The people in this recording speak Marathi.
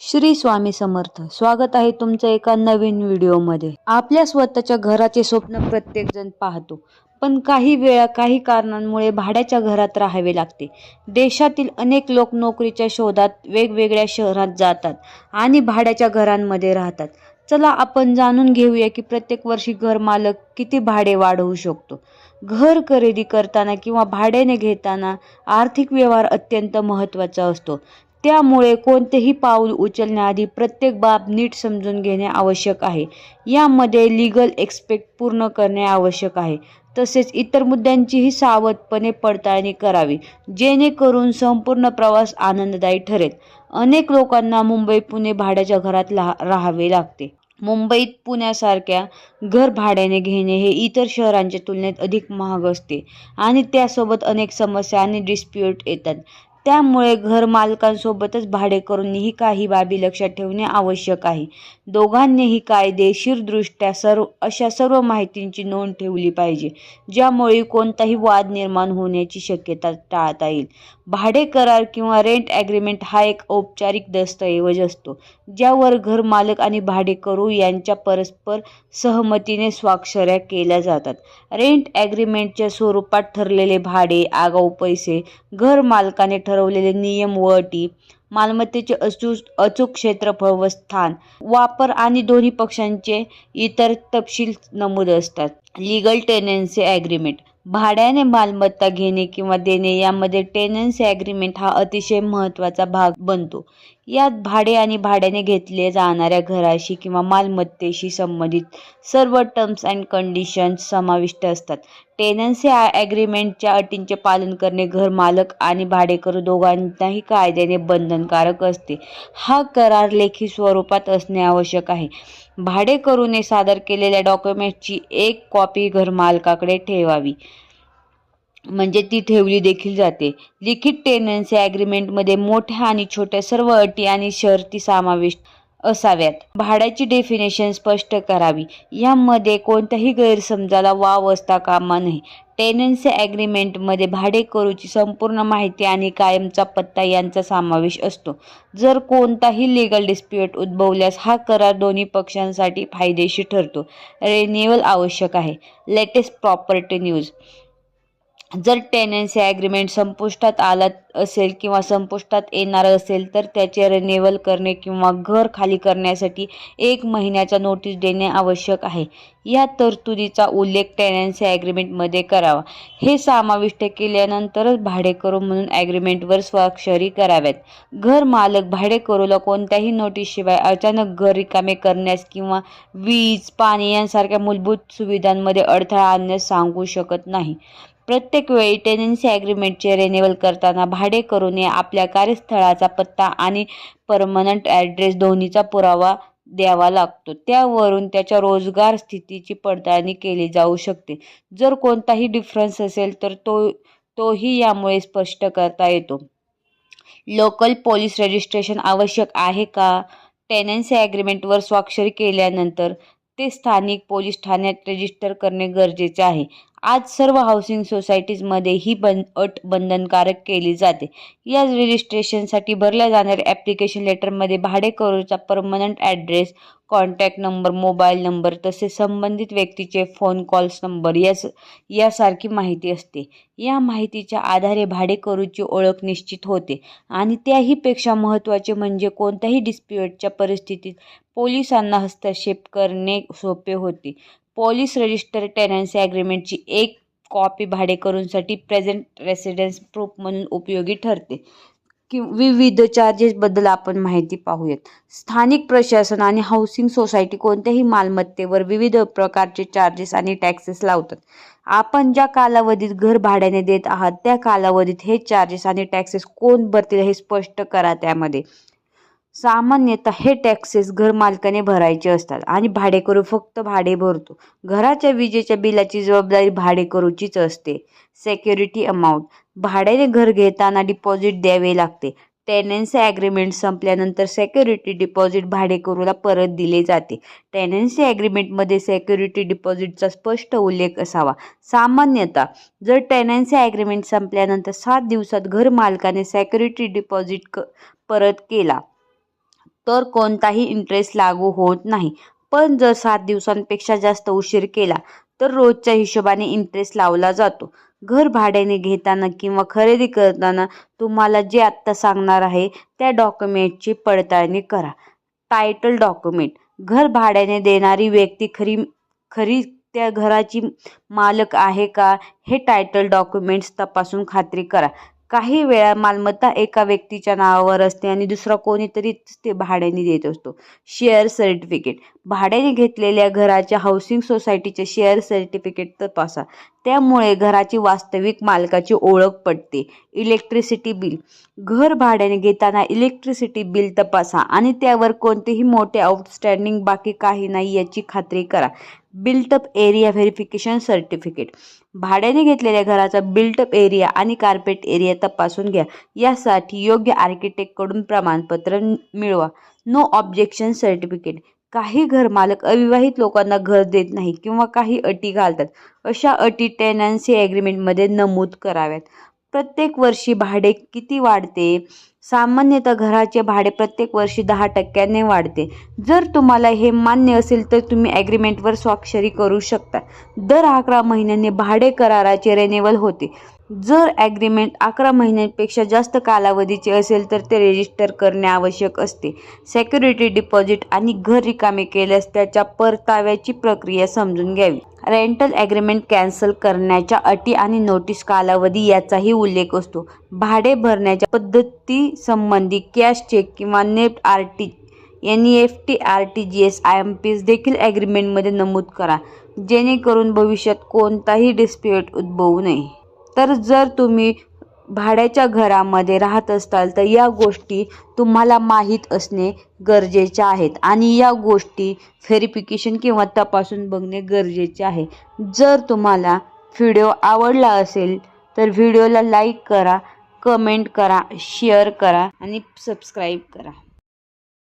श्री स्वामी समर्थ. स्वागत आहे तुमचं एका नवीन व्हिडिओमध्ये. आपल्या स्वतःच्या घराचे स्वप्न प्रत्येकजण पाहतो. पण काही वेळा काही कारणांमुळे भाड्याच्या घरात राहावे लागते. देशातील अनेक लोक नोकरीच्या शोधात वेगवेगळ्या शहरात जातात आणि भाड्याच्या घरांमध्ये राहतात. चला आपण जाणून घेऊया की प्रत्येक वर्षी घर मालक किती भाडे वाढवू शकतो. घर खरेदी करताना किंवा भाड्याने घेताना आर्थिक व्यवहार अत्यंत महत्त्वाचा असतो. त्यामुळे कोणतेही पाऊल उचलण्याआधी प्रत्येक बाब नीट समजून घेणे आवश्यक आहे. यामध्ये लिगल एक्सपेक्ट पूर्ण करणे आवश्यक आहे. तसेच इतर मुद्द्यांचीही सावधपणे पडताळणी करावी जेणेकरून संपूर्ण प्रवास आनंददायी ठरेल. अनेक लोकांना मुंबई पुणे भाड्याच्या घरात ला राहावे लागते. मुंबईत पुण्यासारख्या घर भाड्याने घेणे हे इतर शहरांच्या तुलनेत अधिक महाग असते आणि त्यासोबत अनेक समस्या आणि डिस्प्यूट येतात. त्यामुळे घर मालकांसोबतच भाडेकरूंनीही काही बाबी लक्षात ठेवणे आवश्यक आहे. दोघांनीही कायदेशीरदृष्ट्या सर्व अशा सर्व माहितींची नोंद ठेवली पाहिजे ज्यामुळे कोणताही वाद निर्माण होण्याची शक्यता टाळता येईल. भाडे करार किंवा रेंट ॲग्रीमेंट हा एक औपचारिक दस्तऐवज असतो ज्यावर घर मालक आणि भाडेकरू यांच्या परस्पर सहमतीने स्वाक्षऱ्या केल्या जातात. रेंट ॲग्रीमेंटच्या स्वरूपात ठरलेले भाडे आगाऊ पैसे घर मालकाने ठरवलेले नियम व अटी मालमत्तेचे अचूक अचूक क्षेत्रफळ व स्थान वापर आणि दोन्ही पक्षांचे इतर तपशील नमूद असतात. लिगल टेनन्सी ॲग्रीमेंट भाड्याने मालमत्ता घेणे किंवा देणे यामध्ये टेनन्सी अग्रीमेंट हा अतिशय महत्त्वाचा भाग बनतो. यात भाडे आणि भाड्याने घेतले जाणाऱ्या घराशी किंवा मालमत्तेशी संबंधित सर्व टर्म्स अँड कंडिशन्स समाविष्ट असतात. टेनन्सी ॲग्रीमेंटच्या अटींचे पालन करणे घर मालक आणि भाडेकरू दोघांनाही कायद्याने बंधनकारक असते. हा करार लेखी स्वरूपात असणे आवश्यक आहे. भाडेकरूने सादर केलेल्या डॉक्युमेंटची एक कॉपी घरमालकाकडे ठेवावी. म्हणजे ती ठेवली देखील जाते. लिखित टेनन्सी ॲग्रीमेंटमध्ये मोठ्या आणि छोट्या सर्व अटी आणि शर्ती समाविष्ट असाव्यात. भाड्याची डेफिनेशन स्पष्ट करावी. यामध्ये कोणत्याही गैरसमजाला वाव असता कामा नये. टेनन्सी ॲग्रीमेंटमध्ये भाडेकरूची संपूर्ण माहिती आणि कायमचा पत्ता यांचा समावेश असतो. जर कोणताही लिगल डिस्प्यूट उद्भवल्यास हा करार दोन्ही पक्षांसाठी फायदेशीर ठरतो. रेन्युअल आवश्यक आहे. लेटेस्ट प्रॉपर्टी न्यूज जर टेनन्सी ॲग्रीमेंट संपुष्टात आला असेल किंवा संपुष्टात येणार असेल तर त्याचे रिन्युअल करणे किंवा घर खाली करण्यासाठी एक महिन्याचा नोटीस देणे आवश्यक आहे. या तरतुदीचा उल्लेख टेनन्सी ॲग्रीमेंटमध्ये करावा. हे समाविष्ट केल्यानंतरच भाडेकरू म्हणून ॲग्रीमेंटवर स्वाक्षरी कराव्यात. घर मालक भाडेकरूला कोणत्याही नोटीसशिवाय अचानक घर रिकामे करण्यास किंवा वीज पाणी यांसारख्या मूलभूत सुविधांमध्ये अडथळा आणण्यास सांगू शकत नाही. प्रत्येक वेळी टेनन्सी ॲग्रीमेंटचे रेन्युअल करताना भाडेकरूने आपल्या कार्यस्थळाचा पत्ता आणि परमनंट ॲड्रेस दोन्हीचा पुरावा द्यावा लागतो. त्यावरून त्याच्या रोजगार स्थितीची पडताळणी केली जाऊ शकते. जर कोणताही डिफरन्स असेल तर तो तोही यामुळे स्पष्ट करता येतो. लोकल पोलीस रजिस्ट्रेशन आवश्यक आहे का? टेनन्सी ॲग्रीमेंटवर स्वाक्षरी केल्यानंतर ते स्थानिक पोलीस ठाण्यात रजिस्टर करणे गरजेचे आहे. आज सर्व हाऊसिंग सोसायटीजमध्ये ही बंद अट बंधनकारक केली जाते. या रजिस्ट्रेशनसाठी भरल्या जाणाऱ्या ॲप्लिकेशन लेटरमध्ये भाडेकरूचा permanent address contact number mobile number तसेच संबंधित व्यक्तीचे फोन कॉल्स नंबर यास यासारखी माहिती असते. या माहितीच्या आधारे भाडेकरूची ओळख निश्चित होते आणि त्याहीपेक्षा महत्त्वाचे म्हणजे कोणत्याही डिस्प्यूटच्या परिस्थितीत पोलिसांना हस्तक्षेप करणे सोपे होते. पोलीस रजिस्टर टेनन्सी ॲग्रीमेंटची एक कॉपी भाडेकरूंसाठी प्रेझेंट रेसिडेन्स प्रूफ म्हणून उपयोगी ठरते. कि विविध चार्जेसबद्दल आपण माहिती पाहूयात. स्थानिक प्रशासन आणि हाऊसिंग सोसायटी कोणत्याही मालमत्तेवर विविध प्रकारचे चार्जेस आणि टॅक्सेस लावतात. आपण ज्या कालावधीत घर भाड्याने देत आहात त्या कालावधीत हे चार्जेस आणि टॅक्सेस कोण भरतील हे स्पष्ट करा त्यामध्ये. सामान्यतः हे टॅक्सेस घरमालकाने भरायचे असतात. आणि भाडेकरू फक्त भाडे भरतो. घराच्या विजेच्या बिलाची जबाबदारी भाडेकरूचीच असते. सेक्युरिटी अमाऊंट भाड्याने घर घेताना डिपॉझिट द्यावे लागते. टेनन्सी ॲग्रीमेंट संपल्यानंतर सेक्युरिटी डिपॉझिट भाडेकरूला परत दिले जाते. टेनन्सी ॲग्रीमेंटमध्ये सेक्युरिटी डिपॉझिटचा स्पष्ट उल्लेख असावा. सामान्यतः जर टेनन्सी ॲग्रीमेंट संपल्यानंतर सात दिवसात घर मालकाने सेक्युरिटी डिपॉझिट क परत केला तर कोणताही इंटरेस्ट लागू होत नाही. पण जर सात दिवसांपेक्षा जास्त उशीर केला तर रोजच्या हिशोबाने इंटरेस्ट लावला जातो. घर भाड्याने घेताना किंवा खरेदी करताना तुम्हाला जे आत्ता सांगणार आहे त्या डॉक्युमेंटची पडताळणी करा. टायटल डॉक्युमेंट घर भाड्याने देणारी व्यक्ती खरी खरी त्या घराची मालक आहे का हे टायटल डॉक्युमेंट्स तपासून खात्री करा. काही वेळा मालमत्ता एका व्यक्तीच्या नावावर असते आणि दुसरा कोणीतरी ते भाड्याने देत असतो. Share certificate. भाड्याने घेतलेल्या घराच्या हाऊसिंग सोसायटीचे शेअर सर्टिफिकेट तपासा. त्यामुळे घराची वास्तविक मालकाची ओळख पडते इलेक्ट्रिसिटी बिल. घर भाड्याने घेताना इलेक्ट्रिसिटी बिल तपासा आणि त्यावर कोणतेही मोठे आउटस्टँडिंग बाकी काही नाही याची खात्री करा. Built up area verification certificate. भाड्याने घेतलेल्या घराचा बिल्टअप एरिया आणि कार्पेट एरिया तपासून घ्या. यासाठी योग्य आर्किटेक्टकडून प्रमाणपत्र मिळवा. नो ऑब्जेक्शन सर्टिफिकेट काही घरमालक अविवाहित लोकांना घर देत नाही किंवा काही अटी घालतात. अशा अटी टेनन्सी ॲग्रीमेंटमध्ये नमूद कराव्यात. प्रत्येक वर्षी भाडे किती वाढते? सामान्यतः घराचे भाडे प्रत्येक वर्षी दहा टक्क्याने वाढते. जर तुम्हाला हे मान्य असेल तर तुम्ही ॲग्रीमेंटवर स्वाक्षरी करू शकता. दर अकरा महिन्यांनी भाडे कराराचे रेन्युअल होते. जर ॲग्रीमेंट अकरा महिन्यांपेक्षा जास्त कालावधीचे असेल तर ते रजिस्टर करणे आवश्यक असते. सेक्युरिटी डिपॉझिट आणि घर रिकामे केल्यास त्याच्या परताव्याची प्रक्रिया समजून घ्यावी. रेंटल ॲग्रीमेंट कॅन्सल करण्याच्या अटी आणि नोटीस कालावधी याचाही उल्लेख असतो. भाडे भरण्याच्या पद्धती संबंधी कॅश चेक किंवा NEFT R T N E F T R T G S I M P S देखील ॲग्रीमेंटमध्ये नमूद करा जेणेकरून भविष्यात कोणताही डिस्प्यूट उद्भवू नये. तर जर तुम्ही भाड्याच्या घरामध्ये राहत असाल तर या गोष्टी तुम्हाला माहीत असणे गरजेचे आहेत आणि या गोष्टी व्हेरिफिकेशन किंवा तपासून बघणे गरजेचे आहे. जर तुम्हाला व्हिडिओ आवडला असेल तर व्हिडिओला लाईक करा कमेंट करा शेअर करा आणि सबस्क्राईब करा.